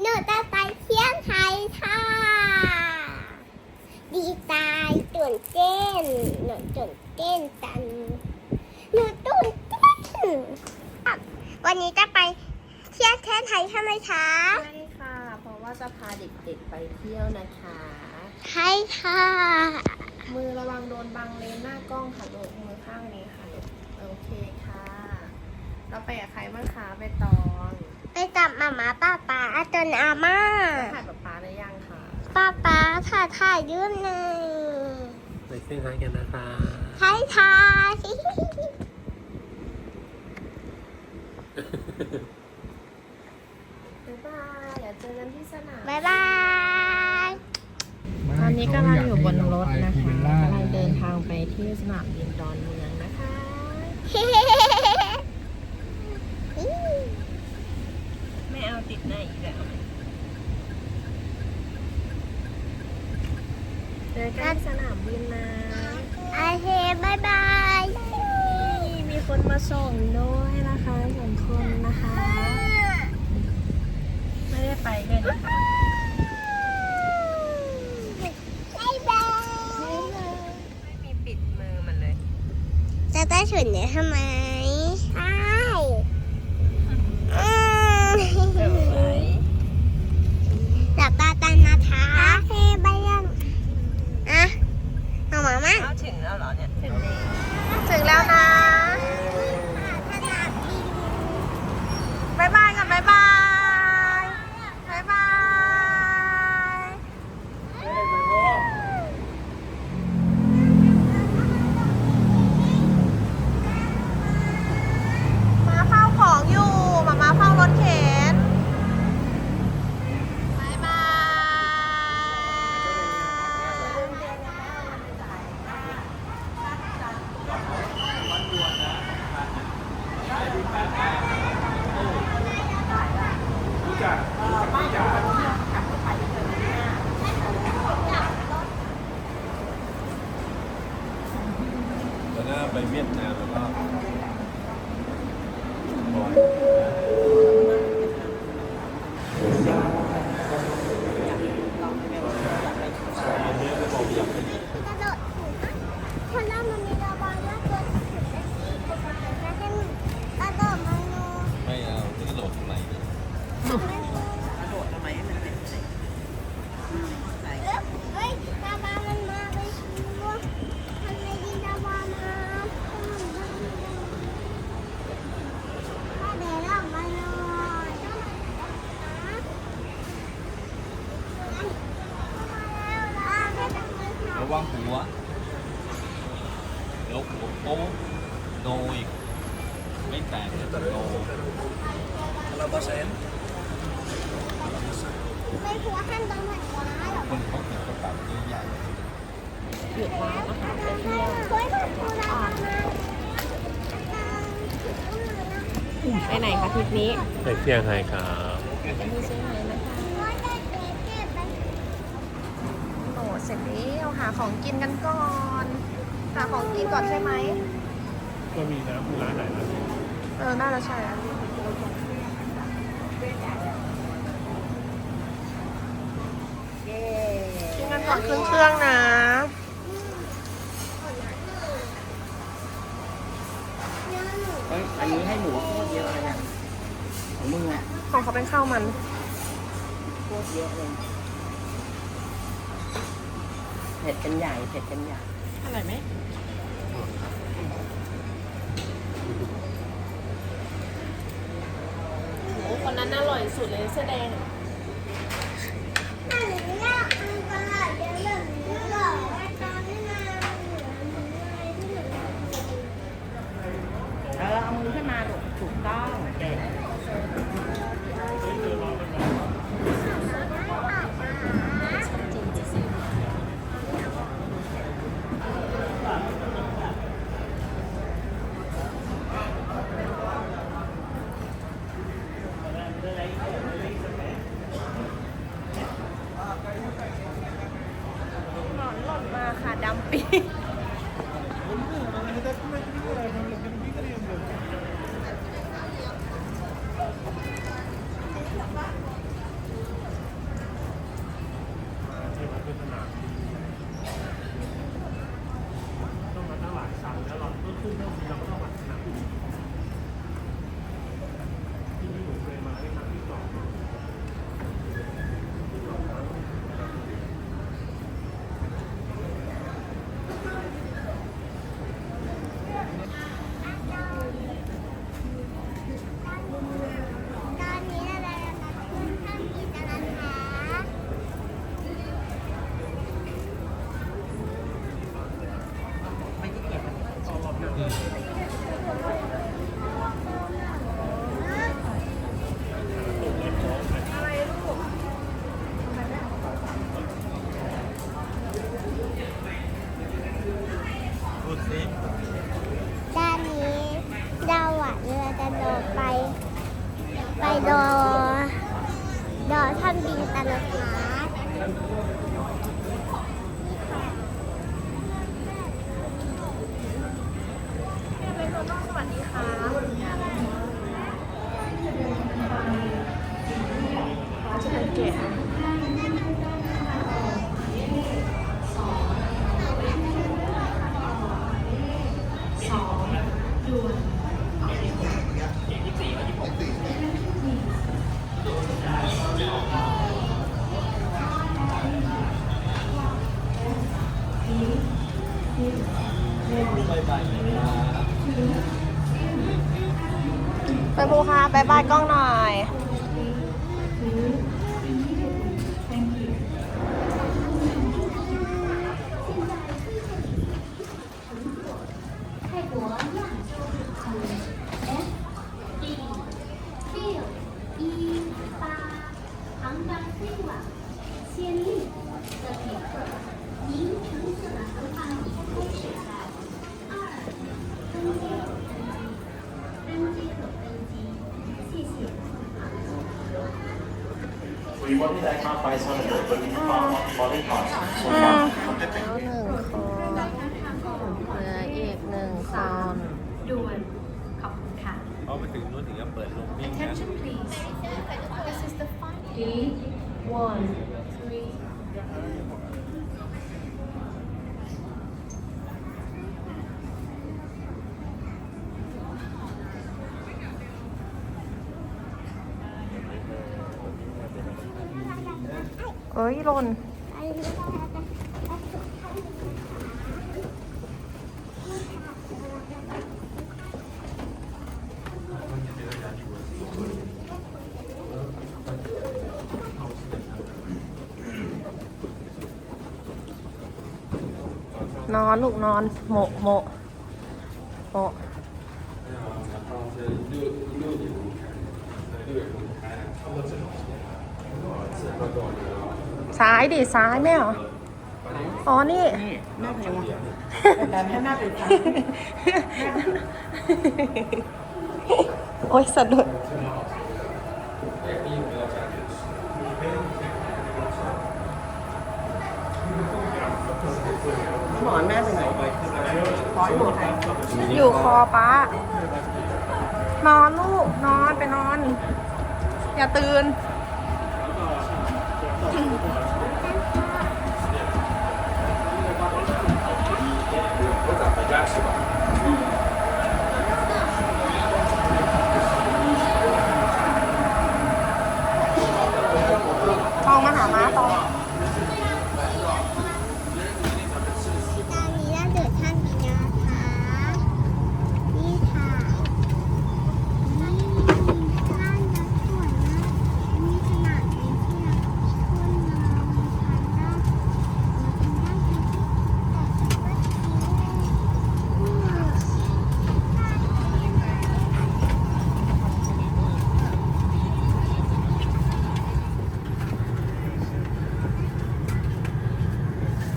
หนูจะไปเที่ยวไทยค่ะ ดีใจตื่นเต้นหนูตื่นเต้นจังหนูตื่นเต้นอะวันนี้จะไปเที่ยวเที่ยวไทยใช่ไหมคะ ใช่ค่ะ เพราะว่าจะพาเด็กๆไปเที่ยวนะคะ ใช่ค่ะ มือระวังโดนบังเลนหน้ากล้องค่ะลูกมือข้างนี้ค่ะลูกโอเคค่ะ เราไปกับใครบ้างคะไปตอง ไปจับหมาหมาป้าป้าอาจนอาม่าถ่ายกับป๊าหรือยังคะป้าป้าถ่ายถ่ายยืมหน่อยไปเซี่ยงไฮ้กันนะคะใช่ค่ะบ๊ายบายเดี๋ยวเจอกันที่สนามบ๊ายบาย ตอนนี้กำลังอยู่บนรถนะคะกำลังเดินทางไปที่สนามบินดอนเมืองนะคะไม่เอา ติดหน้าอีกแล้วเจอกันที่สนามบินนะโอเคบายบายนี่มีคนมาส่งด้วยนะคะสองคนนะคะ ไม่ได้ไปด้วยนะคะบายบายไม่มีปิดมือมันเลยจะได้ฉุนเนี่ยทำไม วังหัวเดี๋ยวหัวโป๊ะโนอีกไม่แตกแต่โนไม่หัวขั้นตอนไหนวะหรอคนเขาเก็บกระเป๋าใหญ่หยุดร้านอาหารไปเที่ยวเฮ้ยถูกกูแล้วมาไปไหนคะทริปนี้ไปเซี่ยงไฮ้ครับ ไปที่เชียงใหม่นะคะโอ้เสร็จแล้วหาของกินกันก่อน หาของกินก่อนใช่ไหม ก็มีนะมีร้านไหนนะเออ น่าจะใช่อะกินกันก่อนขึ้นเครื่องนะเฮ้ยอันนี้ให้หมูโคตรเยอะเลยเนี่ยของมึงอะของเขาเป็นข้าวมัน โคตรเยอะเลย เผ็ดเป็นใหญ่เผ็ดเป็นใหญ่อร่อยไหมโอ้คนนั้นอร่อยสุดเลยเสื้อแดง ต้อง กหนึ่งคนด่วนขอบคุณค่ะเขาไปถึงนู้นถึงจะเปิดลงวิ่งนะ Attention please This is the final eight one three เอ้ยหล่น นอนลูกนอนโมะโมะโมะซ้ายดิซ้ายไม่เหรออ๋อนี่แม่ใครวะแต่แม่หน้าเป็นฟ้าโอ๊ยสะดุด หมอนแม่เป็นไหนข อยอยู่คอป้านอนลูก นอนไปนอน อย่าตื่นตองมาหาม้าตอง ตอนนี้เราเดินท่านบินนะคะ นี่ค่ะ นี่ท่านจะสวยมากนี่ขนาดนี้ที่เราขึ้นมาทางด้านทางด้านที่แ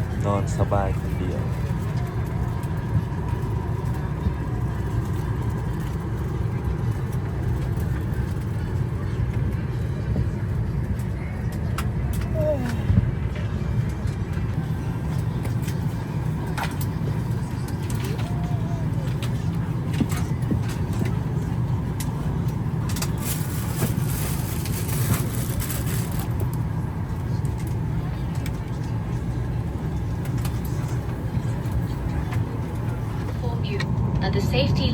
ต่ก็ที นอ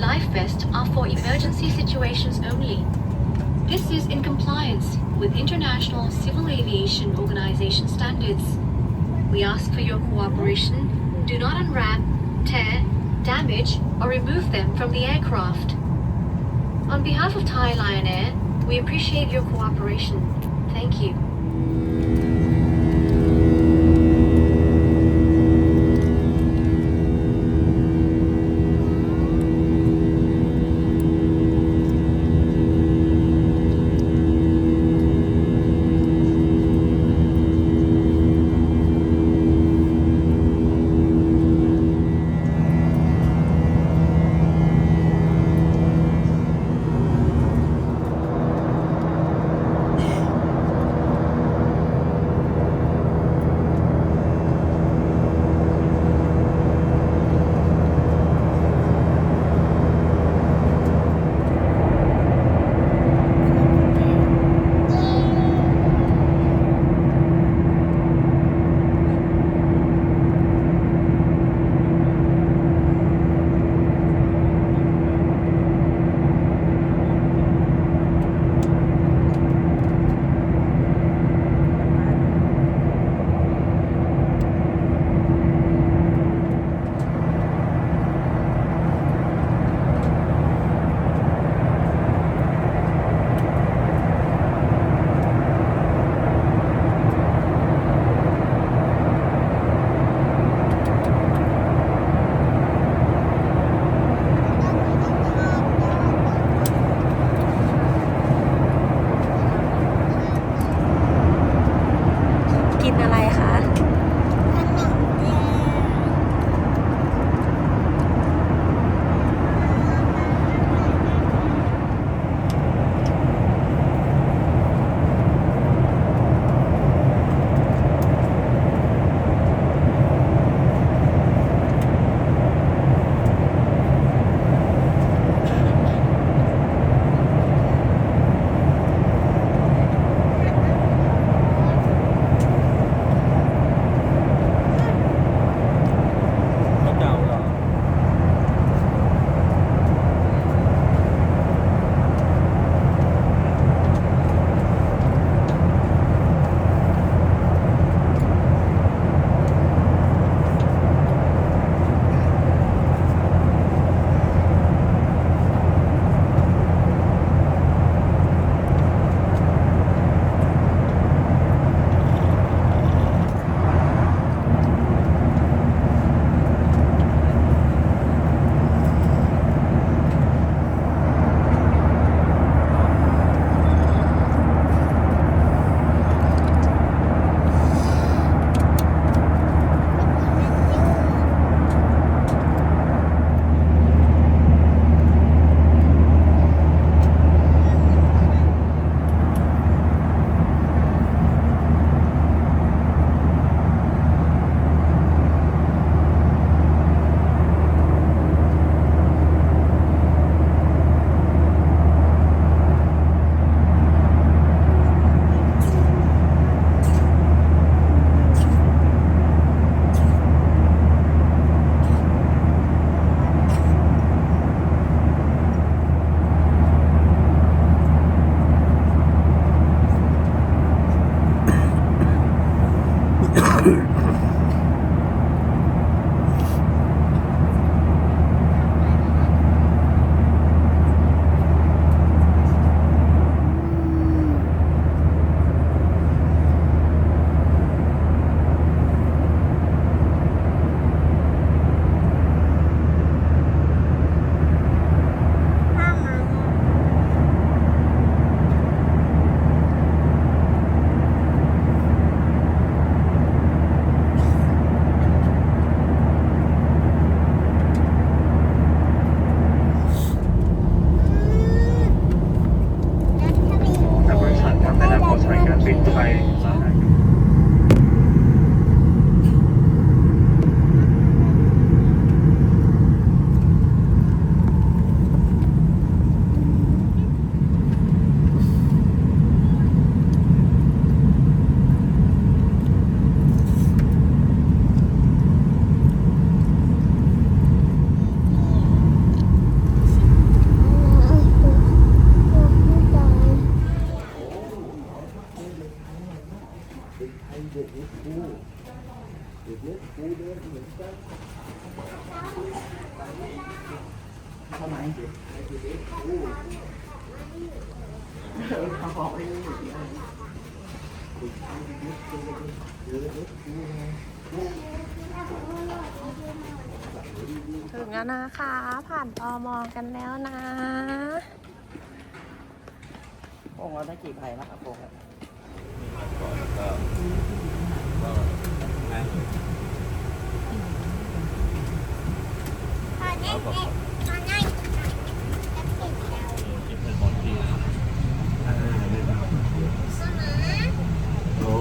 life vests are for emergency situations only. This is in compliance with International Civil Aviation Organization standards. We ask for your cooperation. Do not unwrap, tear, damage, or remove them from the aircraft. On behalf of Thai Lion Air, we appreciate your cooperation. Thank you. บอกไม่รู้อยู่ที่ไหนถึงแล้วนะคะ ผ่านตอมอกันแล้วนะโอ่งเราได้กี่ใบแล้วครับโอ่งก่อนแล้วก็ก็ง่ายเลย พอได้เด็กพอได้กินหน่อยจะปิดเรา เก็บเป็นบอลทีนะอ่าเล่นเอาโอ้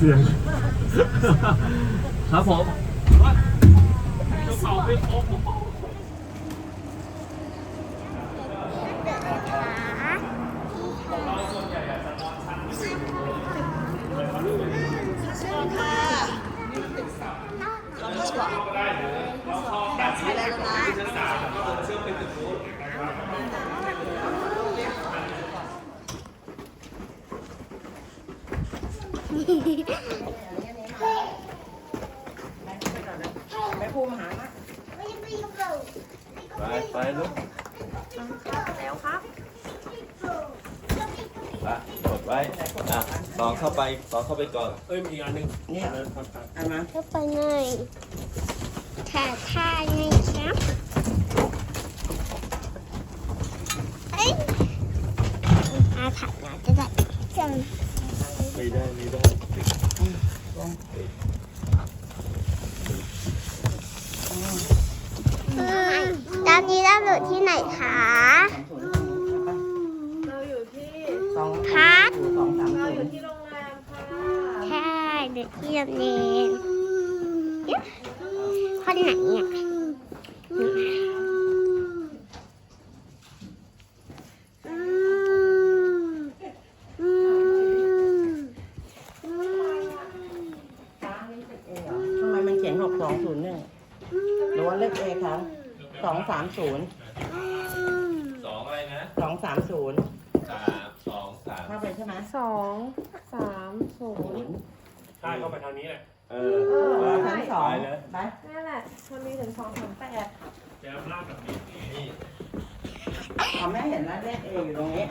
เสียง ครับผมกระเป๋าไปโอ้บ ขา แม่พูมาหามา ไม่ไปยุ่งเลย ไปไปลูก แล้วครับไปกดไว้อะสองเข้าไปสองเข้าไปก่อนเนี่ยเอามาก็ไปหน่อยถ่ายท่าไงครับเอ้ยอาถ่ายหน่อยจะได้จังไม่ได้ไม่ได้ติด ตอนนี้เราอยู่ที่ไหนคะ เราอยู่ที่สองพักสองสามเราศูอยู่นย์ที่โรงแรมค่ะใช่เด็กที่โรงเรียนคนไหนเนี่ยอืมทำไมมันเขียนหกสองศูนย์หนึ่งหรือว่าเลขเอครับสองสามศูนย์ สองอะไรนะ สองสามศูนย์ สามสองสาม เข้าไปใช่ไหม สองสามศู ศู น น ย์ ย์ ใช่เข้าไปทางนี้แหละเอ เอ อ อชั้นสอง ไปเลย ไป นั่นแหละมันมีถึงสองสามแปด แจมลากแบบนี้นี่ อ๋อแม่เห็นแล้วเลขเออยู่ตรงนี้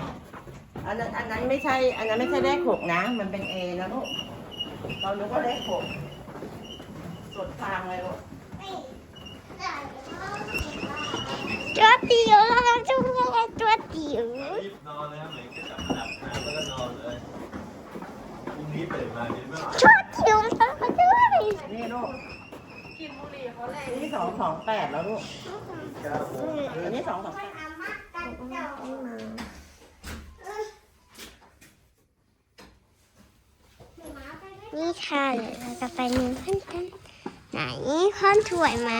อันนั้นอันนั้นไม่ใช่ อันนั้นไม่ใช่เลขหกนะ มันเป็นเอนะลูก เรานึกว่าเลขหกสุดทางเลยลูกตัวจิ๋วเราจะเรียกตัวจิ๋วรีบนอนเลยครับเหมือนจะจับหลับนะแล้วก็นอนเลยพรุ่งนี้ตื่นมาดีไม่หลับตัวจิ๋วเราด้วยนี่ลูกกินบุหรี่เขาแรงนี่สองสองแปดแล้วลูกอันนี้สองสองแปด นี่ค่ะเดี๋ยวเราจะไปเนื้อขั้นกันไหนข้อนสวยไหม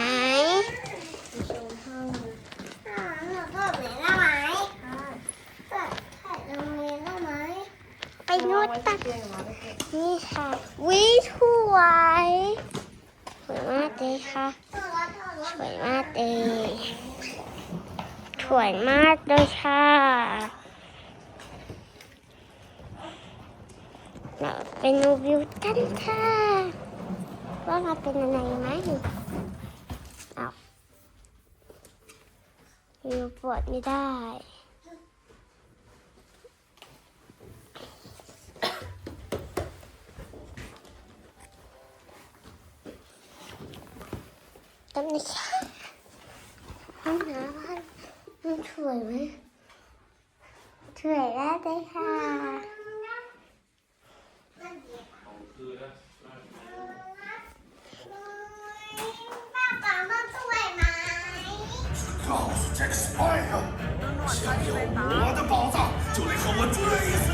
อ่าหนูถอดไหนได้อดถ่ายได้ไหมไปนู่นตัดนี่ค่ะวิสวยสวยมากเลยค่ะสวยมากเลย สวยมากเลยค่ะเราไปดูวิวกันค่ะว่าเราเป็นอะไรไหมเอาวิวปวดไม่ได้ สวยไหมสวยมากเลยค่ะป้าป๋ามันสวยไหม 告诉 Jack Spire，想有我的宝藏，就得和我追死